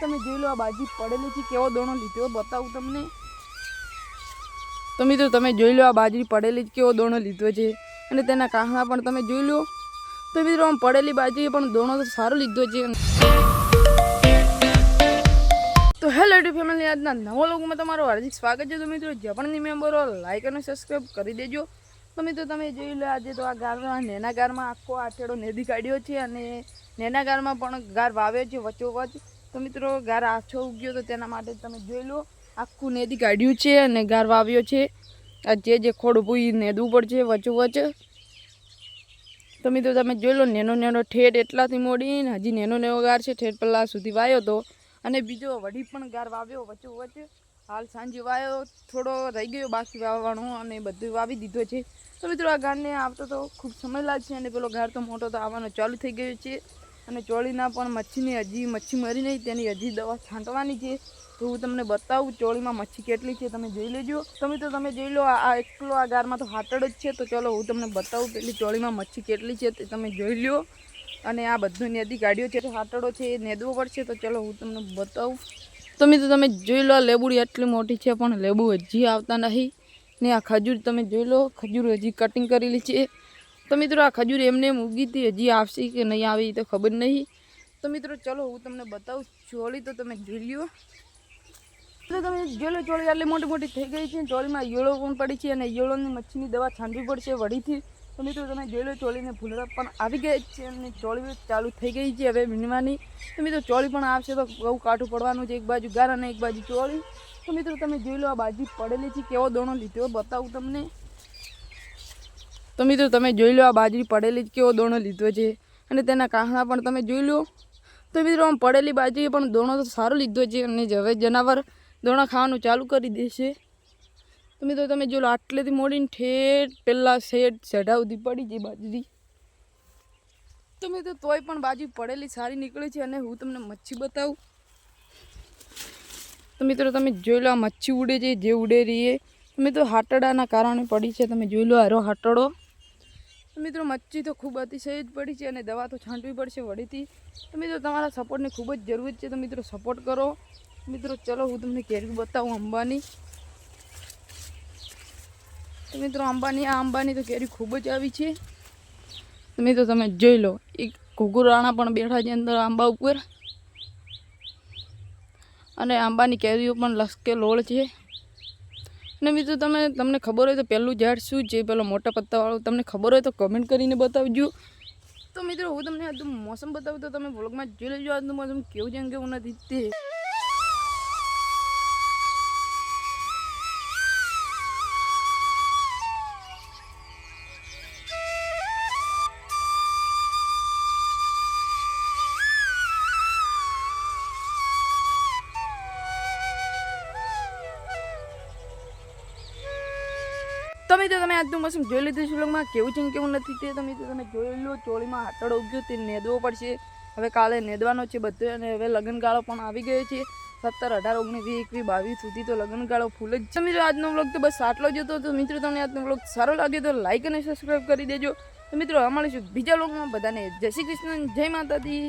તમે જોઈ લો આ બાજી પડેલી છે, કેવો દોણો લીધો, બતાવું તમને. તો મિત્રો તમે જોઈ લો આ બાજરી પડેલી જ કેવો દોણો લીધો છે. અને તેના કાંકણા પણ તમે જોઈ લો. તો મિત્રો, આમ પડેલી બાજરીએ પણ દોણો તો સારો લીધો છે. તો હેલો યુટ્યુબ ફેમિલી, આજના નવા લોકોમાં તમારું હાર્દિક સ્વાગત છે. તો મિત્રો, જે પણ મેમ્બરો લાઇક અને સબસ્ક્રાઈબ કરી દેજો. તો મિત્રો, તમે જોઈ લો આજે તો આ ગારમાં નેના ગારમાં આખો આઠેડો નેદી કાઢ્યો છે અને નેના ગારમાં પણ ગાર વાવ્યો છે વચ્ચોવચ. તો મિત્રો, ગાર આછો ઉગ્યો તો તેના માટે તમે જોઈ લો, આખું નેદી કાઢ્યું છે અને ગાર વાવ્યો છે. આ જે જે ખોડ ઊભું ઈ નેદવું પડશે વચોવચ. તો મિત્રો, તમે જોઈ લો, નેનો નેનો ઠેઠ એટલાથી મોડીને હજી નેનો નેનો ગાર છે, ઠેઠ પહેલાં સુધી વાયો તો. અને બીજો વડી પણ ગાર વાવ્યો વચોવચ. હાલ સાંજે વાયો, થોડો રહી ગયો, બાકી વાવવાનો અને બધું વાવી દીધો છે. તો મિત્રો, આ ગારને આવતો તો ખૂબ સમય લાગશે અને પેલો ગાર તો મોટો તો આવવાનો ચાલુ થઈ ગયો છે. અને ચોળીના પણ મચ્છીની હજી, મચ્છી મરી નહીં, તેની હજી દવા છાંટવાની છે. તો હું તમને બતાવું ચોળીમાં મચ્છી કેટલી છે, તમે જોઈ લેજો. તમે તો તમે જોઈ લો, આ એકલો આ ગારમાં તો હાટડ જ છે. તો ચલો, હું તમને બતાવું પેલી ચોળીમાં મચ્છી કેટલી છે, તે તમે જોઈ લો. અને આ બધું નેદી ગાડીઓ છે હાટડો છે, એ નેદવો પડશે. તો ચલો, હું તમને બતાવું. તમે તો તમે જોઈ લો લેબુડી એટલી મોટી છે, પણ લેબુ હજી આવતા નહીં. ને આ ખજૂર તમે જોઈ લો, ખજૂર હજી કટિંગ કરેલી છે. તો મિત્રો આ ખજૂર એમને મૂકી હતી, હજી આવશે કે નહીં આવે એ તો ખબર નહીં. તો મિત્રો ચલો હું તમને બતાવું, ચોળી તો તમે જોઈ લ્યો. તો તમે જોઈ ચોળી આટલી મોટી મોટી થઈ ગઈ છે, ચોળીમાં યોળો પણ પડી છે અને યોળોની મચ્છીની દવા છાંડવી પડશે વડીથી. તો મિત્રો તમે જોઈ લો, ચોળીને ફૂલડા પણ આવી ગઈ છે અને ચોળી ચાલુ થઈ ગઈ છે હવે વીણવાની. તો મિત્રો ચોળી પણ આવશે તો બહુ કાઠું પડવાનું છે, એક બાજુ ગાર અને એક બાજુ ચોળી. તો મિત્રો તમે જોઈ લો આ બાજુ પડેલી છે, કેવો દોણો લીધો, બતાવું તમને. તો મિત્રો તમે જોઈ લો આ બાજરી પડેલી જ કેવો દોણો લીધો છે. અને તેના કાંકણા પણ તમે જોઈ લો. તો મિત્રો આમ પડેલી બાજરીએ પણ દોણો તો સારો લીધો છે અને હવે જનાવર દોણા ખાવાનું ચાલુ કરી દેશે. તો મિત્રો તમે લો આટલેથી મોડીને ઠેઠ પહેલાં શેઠ ચઢા સુધી પડી છે બાજરી. તો મિત્રો તોય પણ બાજરી પડેલી સારી નીકળે છે અને હું તમને મચ્છી બતાવું. તો મિત્રો તમે જોઈ લો આ મચ્છી ઉડે છે, જે ઉડે રહી એ. તો મિત્રો હાટડાના કારણે પડી છે, તમે જોઈ લો હારો હાટડો. તો મિત્રો, મચ્છી તો ખૂબ અતિશય જ પડી છે અને દવા તો છાંટવી પડશે વળીથી. તો મિત્રો, તમારા સપોર્ટની ખૂબ જ જરૂર છે. તો મિત્રો, સપોર્ટ કરો. મિત્રો, ચલો, હું તમને કેરી બતાવું અંબાની. તો મિત્રો, અંબાની, આ અંબાની તો કેરી ખૂબ જ આવી છે. તો મિત્રો, તમે જોઈ લો, એક ઘુઘુરાણા પણ બેઠા છે અંદર આંબા ઉપર. અને આંબાની કેરીઓ પણ લસકે લોળ છે. અને મિત્રો તમે તમને ખબર હોય તો પહેલું ઝાડ શું છે, પેલો મોટા પત્તાવાળું તમને ખબર હોય તો કમેન્ટ કરીને બતાવજો. તો મિત્રો, હું તમને આજનું મોસમ બતાવું તો તમે વ્લોગમાં જોઈ લેજો. આજનું મોસમ કેવું છે કેવું નથી તે. તમે તો તમે આજનું મોસમ જોઈ લીધું શ્રીલંકમાં કેવું છે કેવું નથી તે તમે તો તમે જોઈ લો, ચોળીમાં હાટડો ઉગ્યો, તે નેદવો પડશે. હવે કાલે નેદવાનો છે બધું અને હવે લગ્નગાળો પણ આવી ગયો છે. સત્તર, અઢાર, ઓગણીસ, વીસ, એકવીસ, બાવીસ સુધી તો લગ્નગાળો ફૂલ જ છે. મિત્રો, આજનો બ્લોગ તો બસ આટલો જ હતો. તો મિત્રો, તમને આજનો બ્લોગ સારો લાગ્યો તો લાઈક અને સબસ્ક્રાઈબ કરી દેજો. તો મિત્રો મળીશું બીજા બ્લોગમાં બધાને જય શ્રી કૃષ્ણ, જય માતાજી.